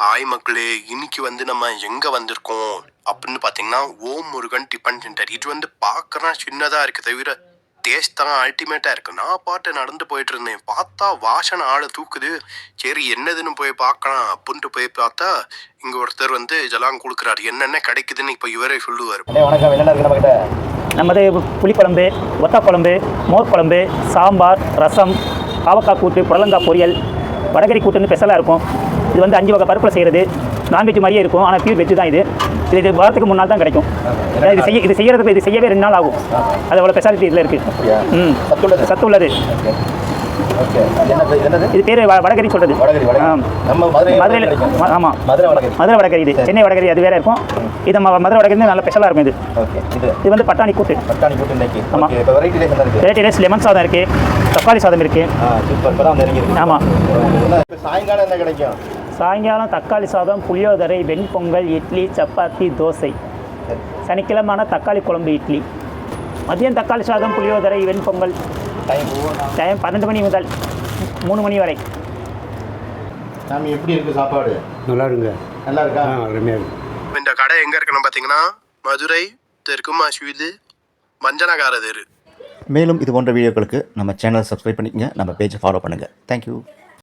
Hi மக்களே இன்னைக்கு வந்து நம்ம எங்க வந்திருக்கோம்? அப்படின்னு பார்த்தீங்கன்னா ஓம் முருகன் டிபன் சென்டர். இது வந்து பார்க்கறதுனா சின்னதா இருக்கு. தவிர டேஸ்ட் தான் அல்டிமேட்டா இருக்கு. நான் பாட்டு நடந்து போயிட்டு இருந்தேன். பார்த்தா வாசனை ஆளை தூக்குது. சரி என்னதுன்னு போய் பார்க்கலாம் அப்படின்ட்டு போய் பார்த்தா இங்க ஒருத்தர் வந்து இதெல்லாம் கொடுக்குறாரு. என்னென்ன கிடைக்குதுன்னு இப்போ இவரே சொல்லுவார். வணக்கம். என்னென்ன இருக்கு நம்மகிட்ட? நமது புளிக்குழம்பு ஒத்த குழம்பு மோர் குழம்பு சாம்பார் ரசம் பாவக்காய் கூட்டு புடலங்காய் பொரியல் வடகரி கூட்டுன்னு ஸ்பெஷலாக இருக்கும். இது வந்து அஞ்சு வகை பருப்பில் செய்கிறது நான்வெஜ் மாதிரியே இருக்கும். ஆனால் பியூர் வெஜ் தான் இது. இது இது வாரத்துக்கு மூணு நாள் தான் கிடைக்கும். இது செய்ய இது செய்யறதுக்கு இது செய்யவே ரெண்டு நாள் ஆகும். அது அவ்வளோ ஸ்பெஷாலிட்டி இதில் இருக்குது ம். சத்துள்ளது? சத்து உள்ளது இது பேர் வடகரி மதுரை மதுரையில் ஆமாம் மதுரை வடகரி. இது. சென்னை வடகரி அது வேற இருக்கும். இது மதுரை வடகரி நல்ல ஸ்பெஷலாக இருக்கும் இது. இது வந்து பட்டாணி கூட்டு. பட்டாணி கூட்டு இன்னைக்கு. ஆமா. ஓகே. இப்போ வெரைட்டி ரைஸ் இருக்கு? லெமன் சாதம் இருக்குது தக்காளி சாதம் இறங்கி ஆமாம் சாயங்காலம் என்ன கிடைக்கும்? சாயங்காலம் தக்காளி சாதம் புளியோதரை வெண்பொங்கல் இட்லி சப்பாத்தி தோசை. சனிக்கிழமான தக்காளி குழம்பு இட்லி. மதியம் தக்காளி சாதம் புளியோதரை வெண்பொங்கல். டைம் டைம் பன்னெண்டு மணி முதல் மூணு மணி வரை. சாமி எப்படி இருக்கு சாப்பாடு? நல்லா இருங்க நல்லா இருக்கா? அருமையாக இருக்கு. இந்த கடை எங்க இருக்குன்னு பார்த்தீங்கன்னா மதுரை தெற்கு மாசுவிது மஞ்சனகார தெரு. மேலும் இது போன்ற வீடியோக்களுக்கு நம்ம சேனல் சப்ஸ்கிரைப் பண்ணிக்கங்க. நம்ம பேஜை ஃபாலோ பண்ணுங்கள் தேங்க்யூ